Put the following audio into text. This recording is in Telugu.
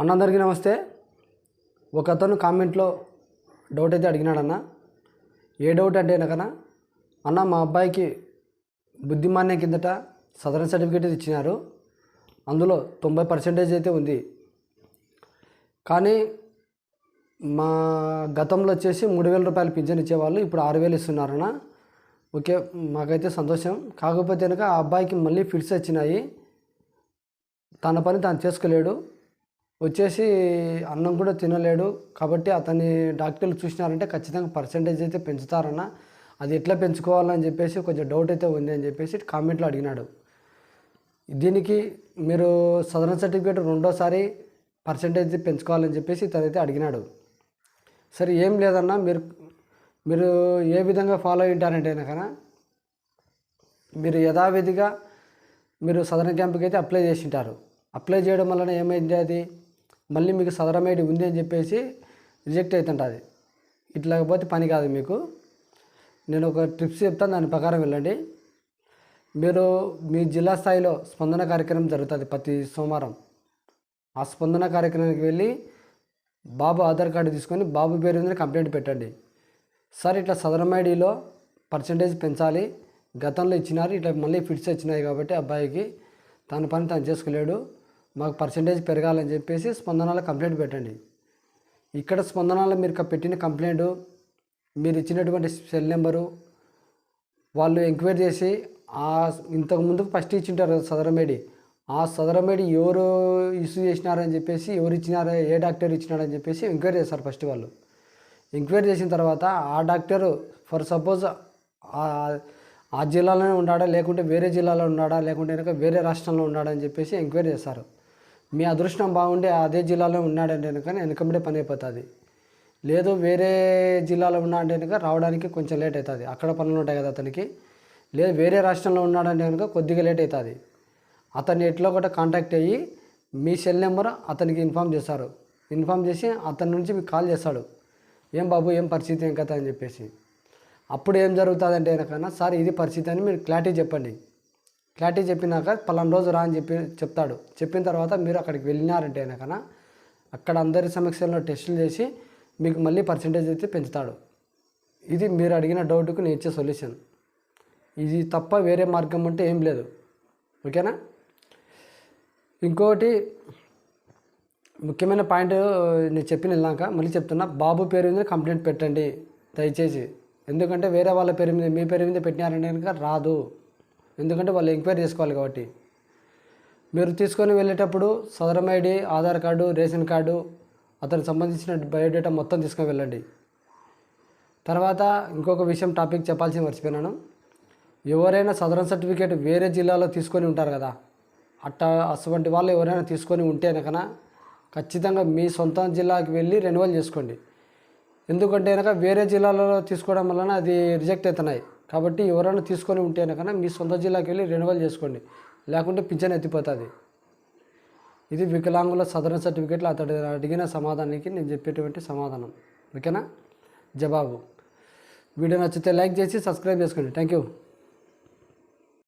అన్నందరికీ నమస్తే. ఒక అతను కామెంట్లో డౌట్ అయితే అడిగినాడన్న. ఏ డౌట్ అంటే కనుకనా అన్న మా అబ్బాయికి బుద్ధిమాన్యం కిందట సదరన్ సర్టిఫికేట్ ఇచ్చినారు. అందులో తొంభై పర్సెంటేజ్ అయితే ఉంది. కానీ మా గతంలో వచ్చేసి మూడు వేల రూపాయలు పింఛన్ ఇచ్చేవాళ్ళు ఇప్పుడు ఆరు వేలు ఇస్తున్నారన్న. ఓకే మాకైతే సంతోషం. కాకపోతే కనుక ఆ అబ్బాయికి మళ్ళీ ఫిట్స్ వచ్చినాయి. తన పని తాను చేసుకోలేడు. వచ్చేసి అన్నం కూడా తినలేడు. కాబట్టి అతని డాక్టర్లు చూసినారంటే ఖచ్చితంగా పర్సంటేజ్ అయితే పెంచుతారన్న. అది ఎట్లా పెంచుకోవాలని చెప్పేసి కొంచెం డౌట్ అయితే ఉంది అని చెప్పేసి కామెంట్లో అడిగినాడు. దీనికి మీరు సదరన్ సర్టిఫికేట్ రెండోసారి పర్సంటేజ్ పెంచుకోవాలని చెప్పేసి ఇతనైతే అడిగినాడు. సరే ఏం లేదన్నా మీరు మీరు ఏ విధంగా ఫాలో అయి కన్నా మీరు యథావిధిగా మీరు సదరన్ క్యాంప్కి అయితే అప్లై చేసింటారు. అప్లై చేయడం వలన ఏమైంది అది? మళ్ళీ మీకు సదరమేటి ఉంది అని చెప్పేసి రిజెక్ట్ అవుతుంటుంది ఇట్లా పోతే పని కాదు మీకు. నేను ఒక ట్రిప్స్ చెప్తాను దాని ప్రకారం వెళ్ళండి. మీరు మీ జిల్లా స్థాయిలో స్పందన కార్యక్రమం జరుగుతుంది ప్రతి సోమవారం. ఆ స్పందన కార్యక్రమానికి వెళ్ళి బాబు ఆధార్ కార్డు తీసుకొని బాబు పేరు మీద కంప్లైంట్ పెట్టండి. సార్ ఇట్లా సదరం ఐడిలో పర్సంటేజ్ పెంచాలి. గతంలో ఇచ్చినారు ఇట్లా మళ్ళీ ఫిట్స్ వచ్చినాయి కాబట్టి అబ్బాయికి తన పని తను చేసుకోలేడు. మాకు పర్సంటేజ్ పెరగాలని చెప్పేసి స్పందనలో కంప్లైంట్ పెట్టండి. ఇక్కడ స్పందనలో మీరు పెట్టిన కంప్లైంట్ మీరు ఇచ్చినటువంటి సెల్ నెంబరు వాళ్ళు ఎంక్వైరీ చేసి ఆ ఇంతకుముందు ఫస్ట్ ఇచ్చింటారు సదరమేడి ఆ సదరమేడి ఎవరు ఇష్యూ చేసినారని చెప్పేసి ఎవరు ఇచ్చినారో ఏ డాక్టర్ ఇచ్చినారని చెప్పేసి ఎంక్వైరీ చేస్తారు ఫస్ట్ వాళ్ళు. ఎంక్వైరీ చేసిన తర్వాత ఆ డాక్టరు ఫర్ సపోజ్ ఆ జిల్లాలోనే ఉన్నాడా లేకుంటే వేరే జిల్లాలో ఉన్నాడా లేకుంటే కనుక వేరే రాష్ట్రంలో ఉన్నాడా అని చెప్పేసి ఎంక్వైరీ చేస్తారు. మీ అదృష్టం బాగుండి అదే జిల్లాలో ఉన్నాడంటే కనుక వెనకబడే పని అయిపోతుంది. లేదు వేరే జిల్లాలో ఉన్నాడంటే కనుక రావడానికి కొంచెం లేట్ అవుతుంది అక్కడ పనులు ఉంటాయి కదా అతనికి. లేదు వేరే రాష్ట్రంలో ఉన్నాడంటే కనుక కొద్దిగా లేట్ అవుతుంది అతన్ని ఎట్లో ఒకటి కాంటాక్ట్ అయ్యి మీ సెల్ నెంబర్ అతనికి ఇన్ఫామ్ చేస్తారు. ఇన్ఫామ్ చేసి అతని నుంచి మీకు కాల్ చేస్తాడు. ఏం బాబు ఏం పరిస్థితి ఏం కథ అని చెప్పేసి. అప్పుడు ఏం జరుగుతుందంటే కనుక సార్ ఇది పరిస్థితి అని మీరు క్లారిటీ చెప్పండి. క్లారిటీ చెప్పినాక పలానా రోజు రా అని చెప్పి చెప్తాడు. చెప్పిన తర్వాత మీరు అక్కడికి వెళ్ళినారంటే కనుక అక్కడ అందరి సమక్షంలో టెస్టులు చేసి మీకు మళ్ళీ పర్సంటేజ్ అయితే పెంచుతాడు. ఇది మీరు అడిగిన డౌట్కు నేను ఇచ్చే సొల్యూషన్ ఇది తప్ప వేరే మార్గం అంటే ఏం లేదు. ఓకేనా? ఇంకోటి ముఖ్యమైన పాయింట్ నేను చెప్పిన వెళ్ళాక మళ్ళీ చెప్తున్నా బాబు పేరు మీద కంప్లైంట్ పెట్టండి. దయచేసి. ఎందుకంటే వేరే వాళ్ళ పేరు మీద మీ పేరు మీద పెట్టినారంటే కనుక రాదు. ఎందుకంటే వాళ్ళు ఎంక్వైరీ చేసుకోవాలి కాబట్టి. మీరు తీసుకొని వెళ్ళేటప్పుడు Sadarem ID Aadhaar card ration card అతనికి సంబంధించిన బయోడేటా మొత్తం తీసుకొని వెళ్ళండి. తర్వాత ఇంకొక విషయం టాపిక్ చెప్పాల్సి మర్చిపోయినాను. ఎవరైనా సదరన్ సర్టిఫికేట్ వేరే జిల్లాలో తీసుకొని ఉంటారు కదా అట్ట అటువంటి వాళ్ళు ఎవరైనా తీసుకొని ఉంటే కనుక ఖచ్చితంగా మీ సొంత జిల్లాకి వెళ్ళి రెన్యువల్ చేసుకోండి. ఎందుకంటే కనుక వేరే జిల్లాలలో తీసుకోవడం వలన అది రిజెక్ట్ అవుతున్నాయి. కాబట్టి ఎవరైనా తీసుకొని ఉంటే కన్నా మీ సొంత జిల్లాకి వెళ్ళి రెన్యువల్ చేసుకోండి. లేకుంటే పింఛన్ ఎత్తిపోతుంది. ఇది వికలాంగుల సదరణ సర్టిఫికేట్లు అతడు అడిగిన సమాధానానికి నేను చెప్పేటువంటి సమాధానం. ఓకేనా? జవాబు. వీడియో నచ్చితే లైక్ చేసి సబ్స్క్రైబ్ చేసుకోండి. Thank you